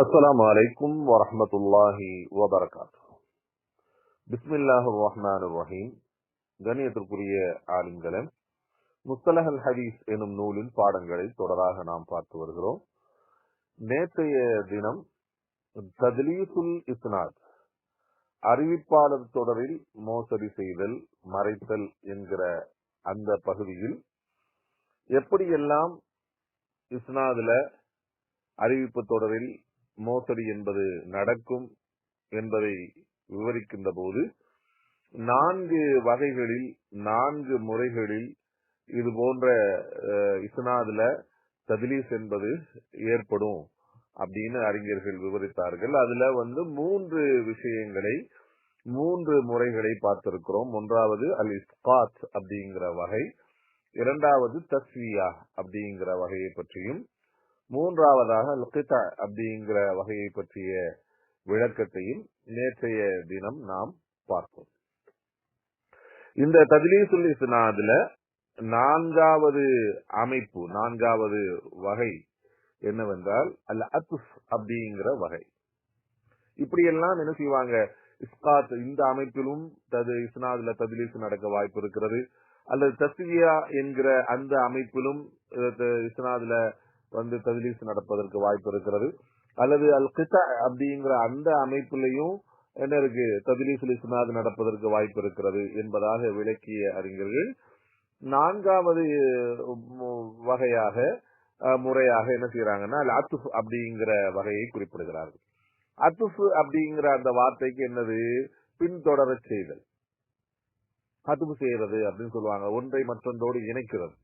السلام عليكم ورحمة الله وبركاته بسم الله الرحمن الرحيم கணியத்திற்குரிய ஆலிம்களே முஸ்தலஹல் ஹதீஸ் எனும் நூலின் பாடங்களை தொடராக நாம் பார்த்து வருகிறோம் நேற்றைய தினம் தத்லீசுல் இஸ்னாத் அறிவிப்பாளர் தொடரில் மோசடி செய்தல் மறைத்தல் என்கிற அந்த பகுதியில் எப்படியெல்லாம் இஸ்னாதுல அறிவிப்பு தொடரில் மோசடி என்பது நடக்கும் என்பதை விவரிக்கின்ற போது நான்கு வகைகளில் நான்கு முறைகளில் இது போன்ற இசுனாதுல இஸ்னாதுல என்பது ஏற்படும் அப்படின்னு அறிஞர்கள் விவரித்தார்கள். அதுல வந்து மூன்று விஷயங்களை மூன்று முறைகளை பார்த்திருக்கிறோம். ஒன்றாவது அல் இஸ்காத் அப்படிங்கிற வகை இரண்டாவது தஸ்வியா அப்படிங்கிற வகையை பற்றியும் மூன்றாவதாக லுக்கிதா அப்படிங்கிற வகையை பற்றிய விளக்கத்தையும் நேற்றைய தினம் நாம் பார்த்தோம். இந்த தத்லீசுல் இஸ்னாதுல நான்காவது அமைப்பு நான்காவது வகை என்னவென்றால் அல்ல அத்துஸ் அப்படிங்கிற வகை. இப்படியெல்லாம் என்ன செய்வாங்க? இஸ்காத் இந்த அமைப்பிலும் தது இஸ்னாதுல தத்லீஸ் நடக்க வாய்ப்பு இருக்கிறது. அல்லது தஸ்வியா என்கிற அந்த அமைப்பிலும் இஸ்னாதுல வந்து தஜ்லீஸ் நடப்பதற்கு வாய்ப்பு இருக்கிறது. அல்லது அல் கிதா அப்படிங்கிற அந்த அமைப்பிலையும் என்ன இருக்கு? தத்லீசுல் இஸ்னாத் நடப்பதற்கு வாய்ப்பு இருக்கிறது என்பதாக விளக்கிய அறிஞர்கள். நான்காவது வகையாக முறையாக என்ன செய்யறாங்கன்னா அத்துஃப் அப்படிங்கிற வகையை குறிப்பிடுகிறார்கள். அத்துஃப் அப்படிங்கிற அந்த வார்த்தைக்கு என்னது? பின்தொடரச் செய்தல். அத்துஃப் செய்யறது அப்படின்னு சொல்லுவாங்க. ஒன்றை மற்றொன்றோடு இணைக்கிறது.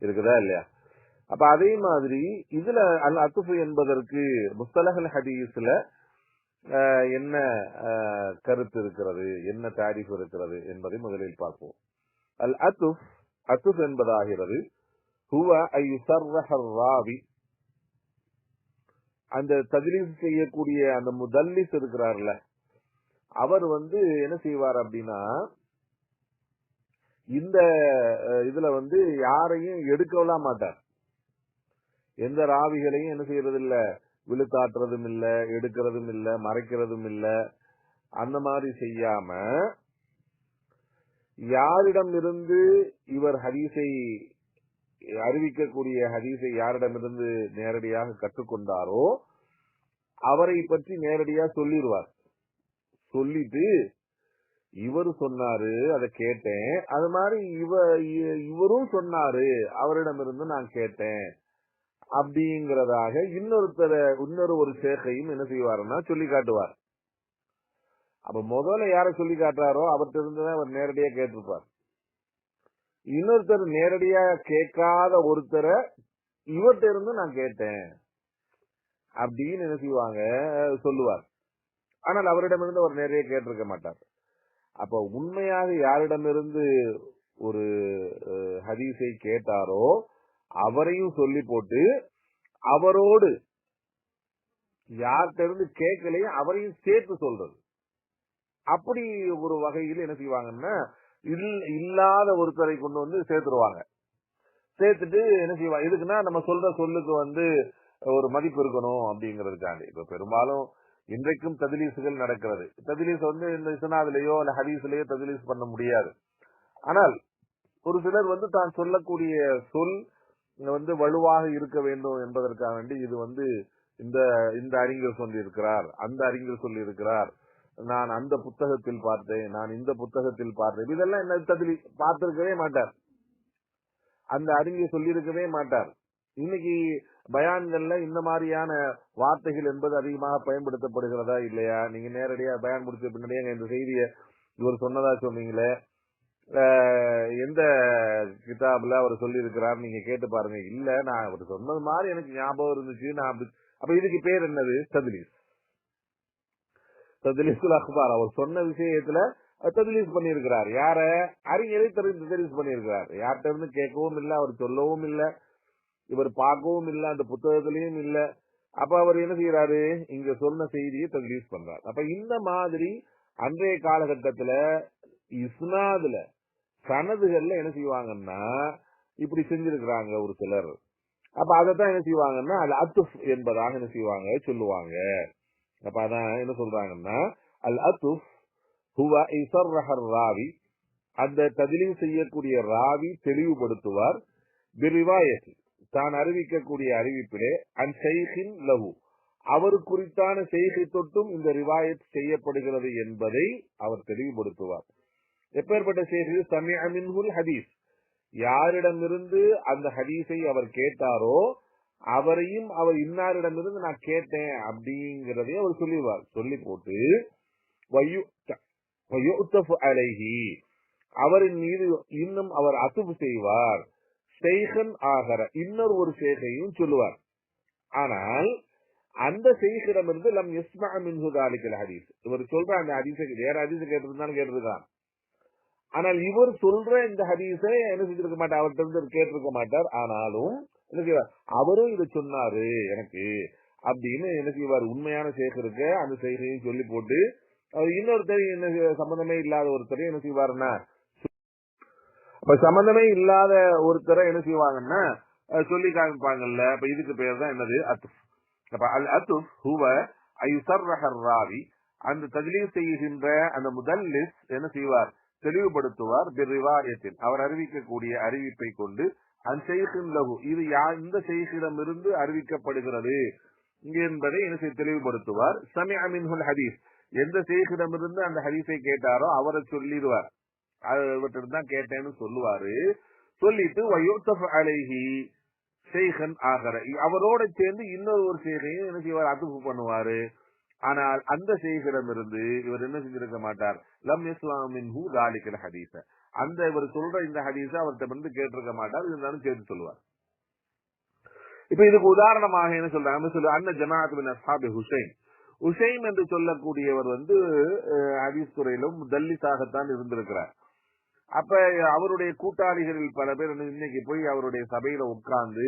இருக்குதா இல்லையா? அப்ப அதே மாதிரி இதுல அல் அத்துஃப் என்பதற்கு முஸ்தலஹல் ஹதீஸ்ல அஹ், என்ன அஹ், கருத்து இருக்கிறது என்ன தாரிஃப் இருக்கிறது என்பதை முதலில் பார்ப்போம். அல் அத்துஃப் அத்துஃப் என்பதாகிறது ஹுவ ஐ ராவி அந்த தத்லீஸ் செய்யக்கூடிய அந்த முதல்லிஸ் இருக்கிறார்ல அவர் வந்து என்ன செய்வார் அப்படின்னா இந்த இதுல வந்து யாரையும் எடுக்கலாம் மாட்டார். எந்த ராவிகளையும் என்ன செய்யறது இல்ல விழுத்தாட்டுறதும் இல்ல எடுக்கிறதும் இல்ல மறைக்கிறதும் இல்ல. அந்த மாதிரி செய்யாம யாரிடம் இருந்து இவர் ஹதீஸை அறிவிக்கக்கூடிய ஹதீஸை யாரிடமிருந்து நேரடியாக கற்றுக்கொண்டாரோ அவரை பற்றி நேரடியா சொல்லிடுவார் சொல்லிட்டு இவரு சொன்னாரு அதை கேட்டேன். அது மாதிரி இவ இவரும் சொன்னாரு அவரிடமிருந்து நான் கேட்டேன். அப்படிங்கறதாக இன்னொருத்தர இன்னொரு ஒரு சேர்க்கையும் என்ன செய்வாருன்னா சொல்லி காட்டுவார். அப்ப முதல்ல யார சொல்லி காட்டுறாரோ அவர்கிட்ட இருந்துதான் அவர் நேரடியா கேட்டிருப்பார். இன்னொருத்தர் நேரடியா கேட்காத ஒருத்தரை இவர்கிட்ட இருந்து நான் கேட்டேன். அப்படின்னு என்ன செய்வாங்க? சொல்லுவார். ஆனால் அவரிடமிருந்து அவர் நேரடியா கேட்டிருக்க மாட்டார். அப்ப உண்மையாக யாரிடமிருந்து ஒரு ஹதீஸை கேட்டாரோ அவரையும் சொல்லி போட்டு அவரோடு யார்கிட்ட இருந்து கேட்கலையும் அவரையும் சேர்த்து சொல்றது. அப்படி ஒரு வகையில் என்ன செய்வாங்கன்னா இல்- இல்லாத ஒருத்தரை கொண்டு வந்து சேர்த்துருவாங்க. சேர்த்துட்டு என்ன செய்வாங்க எதுக்குன்னா நம்ம சொல்ற சொல்லுக்கு வந்து ஒரு மதிப்பு இருக்கணும் அப்படிங்கறதுக்காண்டி. இப்ப பெரும்பாலும் இன்றைக்கும் ததிலீசுகள் நடக்கிறது. ததிலீஸ் வந்து இந்த இசனாவிலேயோ இல்ல ஹதீஸ்லயோ ததிலீஸ் பண்ண முடியாது. ஆனால் ஒரு சிலர் வந்து தான் சொல்லக்கூடிய சொல் வந்து வலுவாக இருக்க வேண்டும் என்பதற்காக வேண்டி இது வந்து இந்த இந்த அறிஞர் சொல்லியிருக்கிறார் அந்த அறிஞர் சொல்லியிருக்கிறார். நான் அந்த புத்தகத்தில் பார்த்தேன் நான் இந்த புத்தகத்தில் பார்த்தேன். இதெல்லாம் என்ன ததிலி பார்த்திருக்கவே மாட்டார். அந்த அறிஞர் சொல்லியிருக்கவே மாட்டார். இன்னைக்கு பயான்கள்ல இந்த மாதிரியான வார்த்தைகள் என்பது அதிகமாக பயன்படுத்தப்படுகிறதா இல்லையா? நீங்க நேரடியா பயான் முடிச்ச பின்னாடியே இந்த செய்தியை இவர் சொன்னதா சொன்னீங்களே. எந்த கிதாப்ல அவர் சொல்லியிருக்கிறார் நீங்க கேட்டு பாருங்க. இல்ல நான் அவர் சொன்னது மாதிரி எனக்கு ஞாபகம் இருந்துச்சு. நான் அப்ப இதுக்கு பேர் என்னது? தத்லீஸ். தத்லீசுல் அக்பார் அவர் சொன்ன விஷயத்துல தத்லீஸ் பண்ணியிருக்கிறார். யார? அறிஞரை தத்லீஸ் பண்ணியிருக்கிறார். யார்கிட்ட இருந்து கேட்கவும் இல்லை அவர் சொல்லவும் இல்லை இவர் பார்க்கவும் இல்லை அந்த புத்தகத்திலையும் இல்லை. அப்ப அவர் என்ன செய்யறாரு இங்க சொன்ன செய்தியை தத்லீஸ் பண்றார். அப்ப இந்த மாதிரி அன்றைய காலகட்டத்துல இஸ்னாதுல சனதுகள்ல என்ன செய்வாங்கன்னா இப்படி செஞ்சிருக்கிறாங்க ஒரு சிலர். அப்ப அதைத்தான் என்ன செய்வாங்கன்னா அல் அத்துஃப் என்பதாக என்ன செய்வாங்க சொல்லுவாங்க. அப்ப அதான் என்ன சொல்றாங்கன்னா அல் அத்துஃப் ஹுவ இசர்ரஹர் ராவி அந்த ததிலீம் செய்யக்கூடிய ராவி தெளிவுபடுத்துவார். பிரிவாயத்தில் தான் அறிவிக்கக்கூடிய அறிவிப்பிலே அன் செய்கின் லவு அவர் குறித்தான செய்கை தொட்டும் இந்த ரிவாயத் செய்யப்படுகிறது என்பதை அவர் தெளிவுபடுத்துவார். எப்பேற்பட்ட செய்தி சமி அமின்ஹுல் ஹதீஸ். யாரிடமிருந்து அந்த ஹதீஸை அவர் கேட்டாரோ அவரையும் அவர் இன்னாரிடமிருந்து நான் கேட்டேன் அப்படிங்கறதை அவர் சொல்லிடுவார். சொல்லி போட்டு அலைஹி. அவரின் மீது இன்னும் அவர் அசுபு செய்வார். செய்கன் ஆகர இன்னொரு ஒரு செய்கையும் சொல்லுவார். ஆனால் அந்த செய்கிடமிருந்து லம் எஸ்மா மின்ஹுதாலிக்கல் ஹதீஸ். இவர் சொல்ற அந்த ஹதீஸை வேற ஹதீஸ் கேட்டிருந்தாலும் கேட்டிருக்கான். ஆனால் இவர் சொல்ற இந்த ஹதீஸை என்ன செஞ்சிருக்க மாட்டார்? அவர்கிட்ட இருந்து கேட்டிருக்க மாட்டார். ஆனாலும் என்ன செய்வார்? அவரும் இதை சொன்னாரு எனக்கு அப்படின்னு என்ன செய்வார்? உண்மையான சேகருக்கு அந்த செய்கையும் சொல்லி போட்டு அவர் இன்னொருத்தர் என்ன சம்பந்தமே இல்லாத ஒருத்தர் என்ன செய்வாருன்னா இப்ப சம்பந்தமே இல்லாத ஒருத்தரை என்ன செய்வாங்கன்னா சொல்லி காமிப்பாங்கல்ல. அப்ப இதுக்கு பேர் தான் என்னது? அத்துஃப். அப்ப அல் அத்துஃப் ஹுவ ஐசர்ரஹர் ராவி. அந்த தஜ்லீஸ் செய்கின்ற அந்த முதல் லிஸ்ட் என்ன செய்வார்? தெளிவுபடுத்துவார் பிரிவாயத்தின் அவர் அறிவிக்கக்கூடிய அறிவிப்பை கொண்டு அந்த செய்கின் லகு. இது யார் இந்த செய்கிடமிருந்து அறிவிக்கப்படுகிறது என்பதை என்ன தெளிவுபடுத்துவார். சமி அமின்ஹுல் ஹதீஸ். எந்த செய்கிடமிருந்து அந்த ஹதீஸை கேட்டாரோ அவரை சொல்லிடுவார். அவர்கிட்ட தான் கேட்டேன்னு சொல்லுவாரு. சொல்லிட்டு வயோத்தப் அழகி ஷேகன் ஆகர அவரோட சேர்ந்து இன்னொரு ஒரு ஷேகையும் என்ன செய்வார் அதுப்பு பண்ணுவாரு. ஆனால் அந்த ஷேகிடம் இருந்து இவர் என்ன செஞ்சிருக்க மாட்டார். லம் இஸ்லாமின் ஹூ தாலிக்கல் ஹதீச அந்த இவர் சொல்ற இந்த ஹதீஸ அவர்கிட்ட வந்து கேட்டிருக்க மாட்டார் இருந்தாலும் சேர்த்து சொல்லுவார். இப்ப இதுக்கு உதாரணமாக என்ன சொல்றாங்க? சொல்லு அண்ண ஜமாத் பின் ஹுசைன். ஹுசைன் என்று சொல்லக்கூடியவர் வந்து ஹதீஸ் துறையிலும் தல்லிசாகத்தான் இருந்திருக்கிறார். அப்ப அவருடைய கூட்டாளிகளில் பல பேர் இன்னைக்கு போய் அவருடைய சபையில உட்கார்ந்து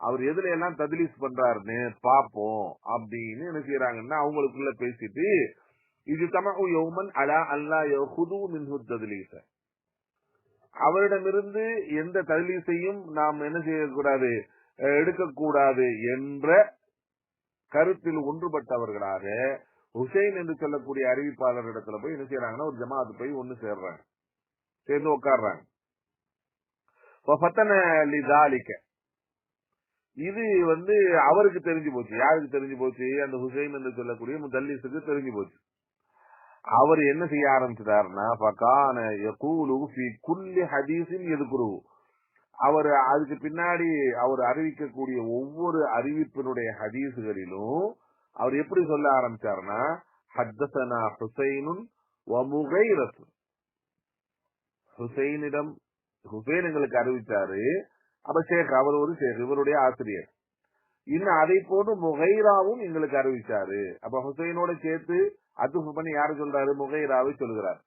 அவர் எதுல எல்லாம் ததிலீஸ் பண்றாருன்னு பாப்போம் அப்படின்னு என்ன செய்யறாங்கன்னா அவங்களுக்குள்ள பேசிட்டு இது யௌமன் அலா அல்லா யஹுது மின்ஹு ததிலீச அவரிடமிருந்து எந்த ததிலீசையும் நாம் என்ன செய்யக்கூடாது எடுக்கக்கூடாது என்ற கருத்தில் ஒன்றுபட்டவர்களாக ஹுசைன் என்று சொல்லக்கூடிய அறிவிப்பாளர் இடத்துல போய் என்ன செய்யறாங்கன்னா ஒரு ஜமாத்து போய் ஒண்ணு சேர்றாங்க. சேர்ந்து உட்காடுறாங்க இது வந்து அவருக்கு தெரிஞ்சு போச்சு. யாருக்கு தெரிஞ்சு போச்சு? அந்த ஹுசைன் என்று சொல்லக்கூடிய முதல்லீஸுக்கு தெரிஞ்சு போச்சு. அவர் என்ன செய்ய ஆரம்பிச்சிட்டாருன்னா பக்கான யகூலு ஃபி குல்லி ஹதீஸின் எதுக்குரு அவர் அதுக்கு பின்னாடி அவர் அறிவிக்கக்கூடிய ஒவ்வொரு அறிவிப்பினுடைய ஹதீஸுகளிலும் அவர் எப்படி சொல்ல ஆரம்பிச்சாருன்னா ஹத்தசனா ஹுசைனுன் வமுகைரசு ஹுசைனிடம் ஹுசைன் எங்களுக்கு அறிவிச்சாரு. அப்ப ஷேக் அவர் ஒரு ஷேக் இவருடைய ஆசிரியர். இன்னும் அதை போன்று முகைராவும் எங்களுக்கு அறிவிச்சாரு. அப்ப ஹுசைனோட சேர்த்து அதுஃபு பண்ணி யாரு சொல்றாரு? முகைராவை சொல்கிறார்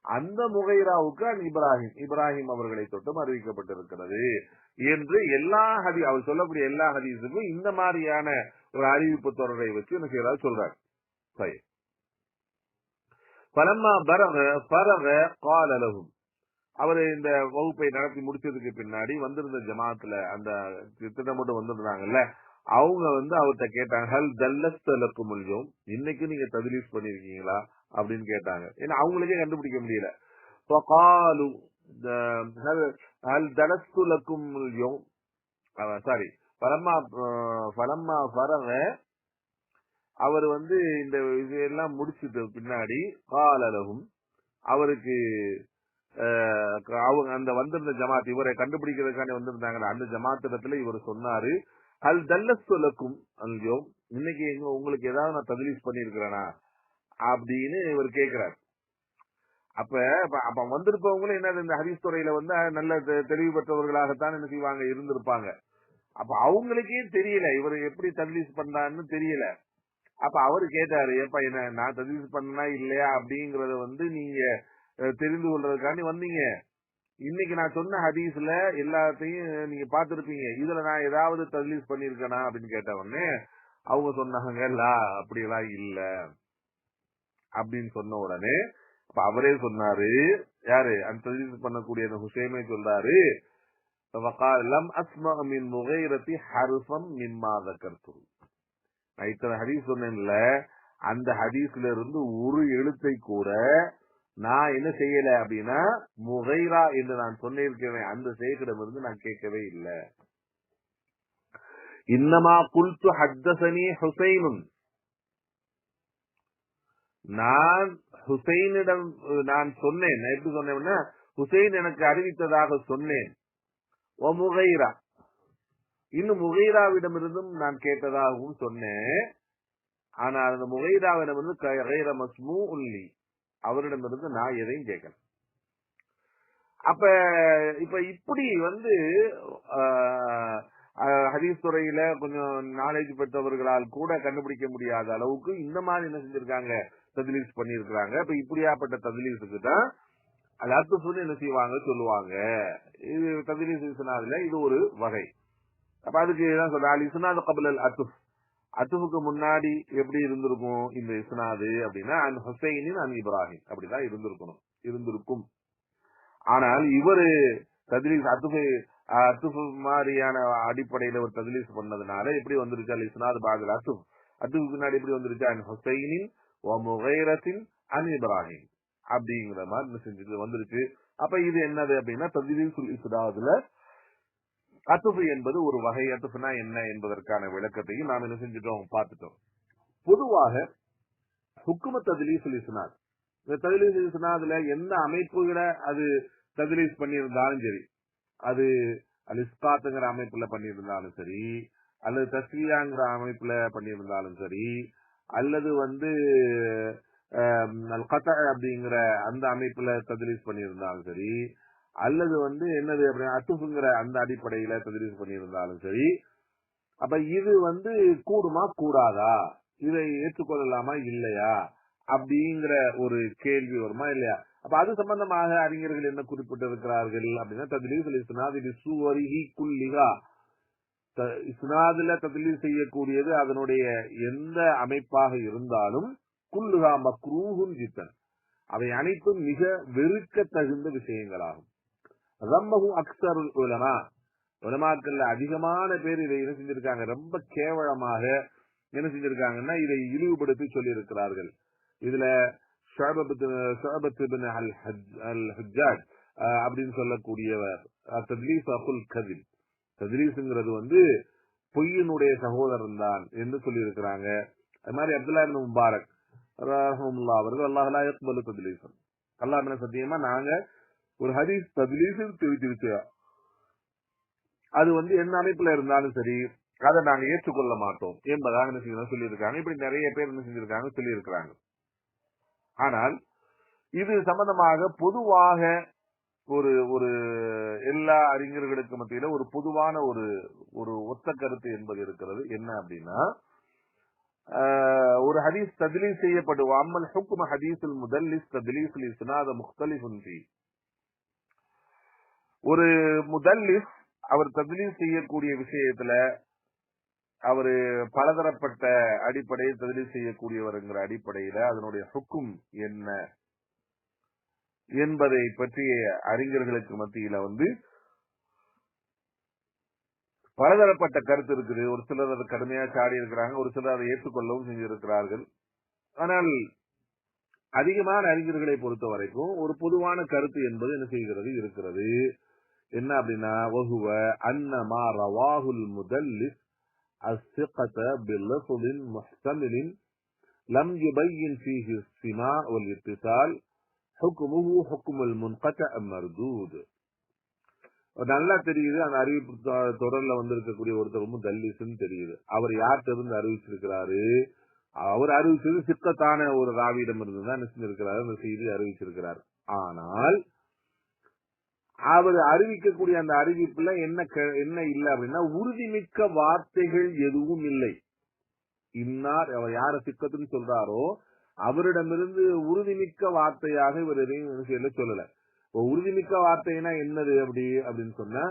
அந்த முகைராவுக்கு அன் இப்ராஹிம் இப்ராஹிம் அவர்களை தொட்டும் அறிவிக்கப்பட்டிருக்கிறது என்று எல்லா ஹதி அவர் சொல்லக்கூடிய எல்லா ஹதீஸுக்கும் இந்த மாதிரியான ஒரு அறிவிப்பு தொடரை வச்சு என்ன செய்யறாரு சொல்றாரு. சரி. பலம்மா பரக பரக காலலகும். அவர் இந்த வகுப்பை நடத்தி முடிச்சதுக்கு பின்னாடி வந்திருந்த ஜமாத்துல அந்த திட்டமிட்டு வந்திருந்தாங்கல்ல அவங்க வந்து அவர்கிட்ட கேட்டாங்க ஹல் தல்லஸ்தலக்கு முடியும் இன்னைக்கு நீங்க ததிலீஸ் பண்ணிருக்கீங்களா? அப்படின்னு கேட்டாங்க. ஏன்னா அவங்களுக்கே கண்டுபிடிக்க முடியல. ஃபகாலு ஹல் தலஸ்துலக்கும் முடியும் சாரி பலம்மா பலம்மா பரவ அவர் வந்து இந்த இதெல்லாம் முடிச்சுட்டு பின்னாடி காலலகும் அவருக்கு அவங்க அந்த வந்திருந்த ஜமாத் இவரை கண்டுபிடிக்கிறதுக்காண்டி வந்திருந்தாங்க அந்த ஜமாத்திடத்துல இவர் சொன்னாரு அல் தல்லஸ்துலக்கும் அல்யோ இன்னைக்கு எங்க உங்களுக்கு ஏதாவது நான் ததிலீஸ் பண்ணிருக்கிறேனா அப்படின்னு இவர் கேக்குறாரு அப்ப அப்ப வந்திருப்பவங்களும் என்ன இந்த ஹரிஸ் துறையில வந்து நல்ல தெளிவு பெற்றவர்களாகத்தான் என்ன செய்வாங்க இருந்திருப்பாங்க அப்ப அவங்களுக்கே தெரியல இவர் எப்படி ததிலீஸ் பண்றான்னு தெரியல அப்ப அவரு கேட்டாரு ஏப்பா என்ன நான் ததிலீஸ் பண்ணா இல்லையா அப்படிங்கறத வந்து நீங்க தெரிந்து கொள்றதுக்காண்டி வந்தீங்க. இன்னைக்கு நான் சொன்ன ஹதீஸ்ல எல்லாத்தையும் நீங்க பாத்திருப்பீங்க இதுல நான் ஏதாவது தலீஸ் பண்ணிருக்கேனா அப்படின்னு கேட்ட உடனே அவங்க சொன்னாங்க அப்படி எல்லாம் இல்ல. அப்படின்னு சொன்ன உடனே இப்ப அவரே சொன்னாரு யாரு? அந்த தலீஸ் பண்ணக்கூடிய அந்த ஹுசேமே சொல்றாரு வகாலம் அஸ்மா மின் முகைரத்தி ஹருஃபம் மின்மா தக்கர்த்து நான் இத்தனை ஹதீஸ் சொன்னேன்ல அந்த ஹதீஸ்ல இருந்து ஒரு எழுத்தை கூட நான் என்ன செய்யல அப்படின்னா முகைரா என்று நான் சொன்னிருக்கிறேன். அந்த செய்கிடம் இருந்து நான் கேட்கவே இல்லை. இன்னமா குல்து ஹத்தசனி ஹுசைனும் நான் ஹுசைனிடம் நான் சொன்னேன். நான் எப்படி சொன்னேன்னா ஹுசைன் எனக்கு அறிவித்ததாக சொன்னேன். ஓ முகைரா. இன்னும் முகைராவிடம் இருந்தும் நான் கேட்டதாகவும் சொன்னேன். ஆனால் அந்த முகைராவிடம் இருந்து கைர மஸ்மூ உள்ளி அவரிடமிருந்து நான் எதையும் கேட்கல. அப்ப இப்ப இப்படி வந்து ஹதீஸ் துறையில கொஞ்சம் நாலேஜ் பெற்றவர்களால் கூட கண்டுபிடிக்க முடியாத அளவுக்கு இந்த மாதிரி என்ன செஞ்சிருக்காங்க? ததிலீஸ் பண்ணிருக்கிறாங்க இப்ப இப்படியாப்பட்ட ததிலீஸுக்கு தான் அது என்ன செய்வாங்க? சொல்லுவாங்க. இது ததிலீஸ் இஸ்னாதுல இது ஒரு வகை. அப்ப அதுக்கு தான் சொல்ற அல் இஸ்னாது கபுல் அத்துஃப். அத்துஃபுக்கு முன்னாடி எப்படி இருந்திருக்கும் இந்த இஸ்னாது அப்படின்னா அன் ஹுசைனின் அன் இப்ராஹிம். அப்படிதான் இருந்திருக்கணும். இருந்திருக்கும். ஆனால் இவர் ததிலீஸ் அத்துஃபு அத்துஃபு மாதிரியான அடிப்படையில ஒரு ததிலீஸ் பண்ணதுனால எப்படி வந்துருச்சு? அல் இஸ்னாது பாதில் அத்துஃப். அத்துக்கு முன்னாடி எப்படி வந்துருச்சு? அன் ஹுசைனின் ஓ முகைரத்தின் அன் இப்ராஹிம். அப்படிங்கிற மாதிரி செஞ்சுட்டு வந்துருச்சு அப்ப இது என்னது அப்படின்னா ததிலீசுல் இஸ்னாதுல அத்துஃபு என்பது ஒரு வகை அத்துஃபுனா என்ன என்பதற்கான விளக்கத்தையும் நாம் என்ன செஞ்சிட்டோம்? பார்த்துட்டோம். பொதுவாக ஹுக்கும ததிலீசுல் இஸ்னாத். இந்த ததிலீஸ் இஸ்னாதுல எந்த அமைப்புகளை அது ததிலீஸ் பண்ணியிருந்தாலும் சரி அது அலிஸ்காத்துங்கிற அமைப்புல பண்ணியிருந்தாலும் சரி அல்லது தஸ்வியாங்கிற அமைப்புல பண்ணியிருந்தாலும் சரி அல்லது வந்து கத்த அப்படிங்கிற அந்த அமைப்புல ததிலீஸ் பண்ணியிருந்தாலும் சரி அல்லது வந்து என்னது அப்படின்னா அத்துஃபுங்கிற அந்த அடிப்படையில ததிலீஸ் பண்ணியிருந்தாலும் சரி அப்ப இது வந்து கூடுமா கூடாதா? இதை ஏற்றுக்கொள்ளலாமா இல்லையா? அப்படிங்கிற ஒரு கேள்வி வருமா இல்லையா? அப்ப அது சம்பந்தமாக அறிஞர்கள் என்ன குறிப்பிட்டிருக்கிறார்கள் அப்படின்னா ததிலீஸ் இஸ்னாத் சுவரிஹி குல்லிகா இஸ்னாதுல ததிலீஸ் செய்யக்கூடியது அதனுடைய எந்த அமைப்பாக இருந்தாலும் குல்லுகா மக்ரூஹுன் ஜித்தன். அவை அனைத்தும் மிக வெறுக்க தகுந்த விஷயங்களாகும். ரம்மகு அக்சர் உலமா. உலமாக்கள்ல அதிகமான பேர் இதை என்ன செஞ்சிருக்காங்க? ரொம்ப கேவலமாக என்ன செஞ்சிருக்காங்கன்னா இதை இழிவுபடுத்தி சொல்லி இருக்கிறார்கள் இதுல அப்படின்னு சொல்லக்கூடியவர். தத்லீஸ் அபுல் கதில் தத்லீஸ்ங்கிறது வந்து பொய்யினுடைய சகோதரன் தான் என்று சொல்லி இருக்கிறாங்க அது மாதிரி அப்துல்லா முபாரக் ரஹமுல்லா அவர்கள் அல்லாஹ் தத்லீசன் அல்லாஹ் என்ன சத்தியமா நாங்க ஒரு ஹதீஸ் தத்லீஸில் தெரிவிச்சிருச்சா. அது வந்து என்ன அமைப்புல இருந்தாலும் சரி அதை நாங்க ஏற்றுக்கொள்ள மாட்டோம் என்பதாக என்ன செய்யணும் சொல்லியிருக்காங்க. இப்படி நிறைய பேர் என்ன செஞ்சிருக்காங்க சொல்லியிருக்கிறாங்க. ஆனால் இது சம்பந்தமாக பொதுவாக ஒரு ஒரு எல்லா அறிஞர்களுக்கு மத்தியில ஒரு பொதுவான ஒரு ஒரு ஒத்த கருத்து என்பது இருக்கிறது. என்ன அப்படின்னா ஒரு ஹதீஸ் ததிலீஸ் செய்யப்படும் அம்மல் ஹுக்கும் ஹதீஸில் முதல்லிஸ் ததிலீஸ் இஸ்னாத முக்தலிஃபுன் ஒரு முதல்லிஸ் அவர் ததிலீஸ் செய்யக்கூடிய விஷயத்துல அவரு பலதரப்பட்ட அடிப்படையில் ததிலீஸ் செய்யக்கூடியவருங்கிற அடிப்படையில அதனுடைய ஹுக்கும் என்ன என்பதை பற்றிய அறிஞர்களுக்கு மத்தியில வந்து பலதரப்பட்ட கருத்து இருக்குது. ஒரு சிலர் அதை கடுமையா சாடி இருக்கிறாங்க ஒரு சிலர் அதை ஏற்றுக்கொள்ளவும் செஞ்சிருக்கிறார்கள். ஆனால் அதிகமான அறிஞர்களை பொறுத்த வரைக்கும் ஒரு பொதுவான கருத்து என்பது என்ன செய்கிறது? இருக்கிறது. என்ன அப்படின்னா வகுவ அன்னமா ரவாஹுல் முதல்லிஸ் الثقة بلفظ محتمل لم يبين فيه السماع والاتصال حكمه حكم المنقطع مردود நல்லா தெரியுது அந்த அறிவிப்பு தொடர்ல வந்திருக்கக்கூடிய ஒருத்தர் ரொம்ப தல்லிசுன்னு தெரியுது அவர் யார்கிட்ட இருந்து அறிவிச்சிருக்கிறாரு அவர் அறிவிச்சது சிக்கத்தான ஒரு ராவியிடம் இருந்து தான் என்ன செஞ்சிருக்கிறாரு அந்த செய்தி அறிவிச்சிருக்கிறார் ஆனால் அவர் அறிவிக்கக்கூடிய அந்த அறிவிப்புல என்ன என்ன இல்லை அப்படின்னா உறுதிமிக்க வார்த்தைகள் எதுவும் இல்லை. இன்னார் அவர் யார சிக்கத்துன்னு சொல்றாரோ அவரிடமிருந்து உறுதிமிக்க வார்த்தையாக இவர் எதையும் சொல்லல. உறுதிமிக்க வார்த்தைனா என்னது அப்படி அப்படின்னு சொன்னா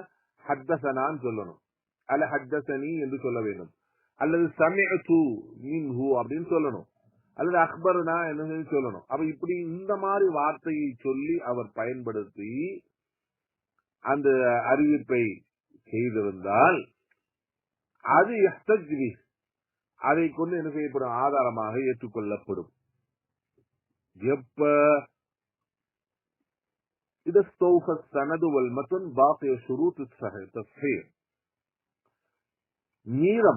ஹத்தசனான்னு சொல்லணும். அல்ல ஹத்தசனி என்று சொல்ல வேண்டும். அல்லது சமயத்து மின்ஹு அப்படின்னு சொல்லணும். அல்லது அக்பர்னா என்ன சொல்லணும். அப்ப இப்படி இந்த மாதிரி வார்த்தையை சொல்லி அவர் பயன்படுத்தி அந்த அறிவிப்பை செய்திருந்தால் அது எஹ்தஜ்வி அதை கொண்டு என்ன செய்யப்படும்? ஆதாரமாக ஏற்றுக்கொள்ளப்படும். எப்ப? இது சனது வல் மத்தன்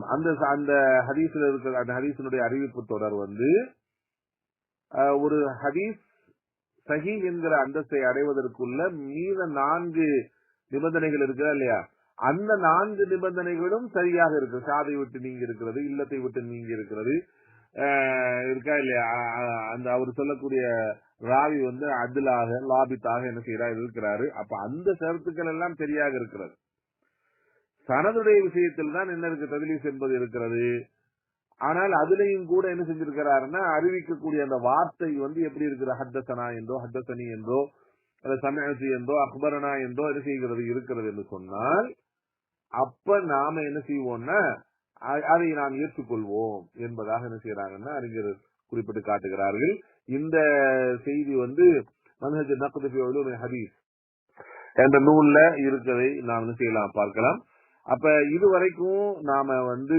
அந்த அந்த ஹதீஸ்ல இருக்கிற அந்த ஹதீஸினுடைய அறிவிப்பு தொடர் வந்து ஒரு ஹதீஸ் சஹி என்கிற அந்தஸ்தை அடைவதற்குள்ள மீத நான்கு நிபந்தனைகள் இருக்கிறா இல்லையா? அந்த நான்கு நிபந்தனைகளும் சரியாக இருக்கு. சாதை விட்டு நீங்க இருக்கிறது இல்லத்தை விட்டு நீங்க இருக்கிறது. இருக்கா இல்லையா? அ- அந்த அவர் சொல்லக்கூடிய ராவி வந்து அதிலாக லாபித்தாக என்ன செய்யறா இருக்கிறாரு. அப்ப அந்த ஷரத்துக்கள் எல்லாம் சரியாக இருக்கிறது. சனதுடைய விஷயத்தில் தான் என்ன இருக்கு? ததிலீஸ் என்பது இருக்கிறது. ஆனால் அதுலயும் கூட என்ன செஞ்சிருக்கிறாருன்னா அறிவிக்கக்கூடிய அந்த வார்த்தை வந்து எப்படி இருக்கிற ஹத்தசனா என்றோ ஹத்தசனி என்றோ அந்த சமயசி என்றோ அக்பரனா என்றோ என்ன செய்கிறது இருக்கிறது என்று சொன்னால் அப்ப நாம என்ன செய்வோம்னா அதை நாம் ஏற்றுக்கொள்வோம் என்பதாக என்ன செய்யறாங்கன்னா அறிஞர் குறிப்பிட்டு காட்டுகிறார்கள். இந்த செய்தி வந்து மன்ஹஜ் நக்து ஃபி ஹதீஸ் என்ற நூல்ல இருக்கிறதை நாம் என்ன செய்யலாம் பார்க்கலாம். அப்ப இதுவரைக்கும் நாம வந்து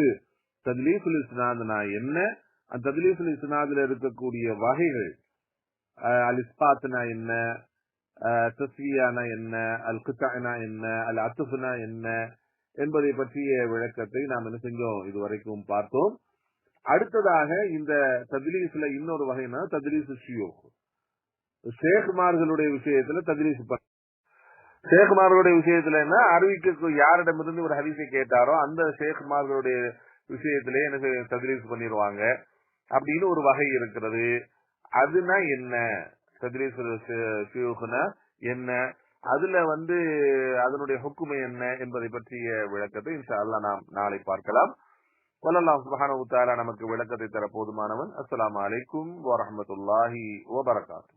தத்லீஃபுல் இஸ்னாத்னா என்ன? அந்த தத்லீஃபுல் இஸ்னாதுல இருக்கக்கூடிய வகைகள் அஹ், அல் இஸ்பாத்னா என்ன? தஸ்வியானா என்ன அல் குத்தானா என்ன அல் அத்துஃப்னா என்ன என்பதை பற்றிய விளக்கத்தை நாம் என்ன செஞ்சோம்? இதுவரைக்கும் பார்த்தோம். அடுத்ததாக இந்த தத்லீஸ்ல இன்னொரு வகைனா தத்லீஸ் ஷியோக். ஷேக்மார்களுடைய விஷயத்துல தத்லீஸ் ப- ஷேக்மார்களுடைய விஷயத்துல என்ன அறிவிக்க யாரிடமிருந்து ஒரு ஹரிசை கேட்டாரோ அந்த ஷேக்மார்களுடைய விஷயத்திலே எனக்கு தத்லீஸ் பண்ணிடுவாங்க அப்படின்னு ஒரு வகை இருக்கிறது. அதுனா என்ன? தத்லீஸ் ஷியூக்னா என்ன? அதுல வந்து அதனுடைய ஹுக்குமை என்ன என்பதை பற்றிய விளக்கத்தை இன்ஷா அல்லாஹ் நாம் நாளை பார்க்கலாம். கொல்லலாம் சுப்ஹானஹு வ நமக்கு விளக்கத்தை தர போதுமானவன். அஸ்லாம் அலைக்கும் வரமத்துல்லாஹி வபரகாத்துஹு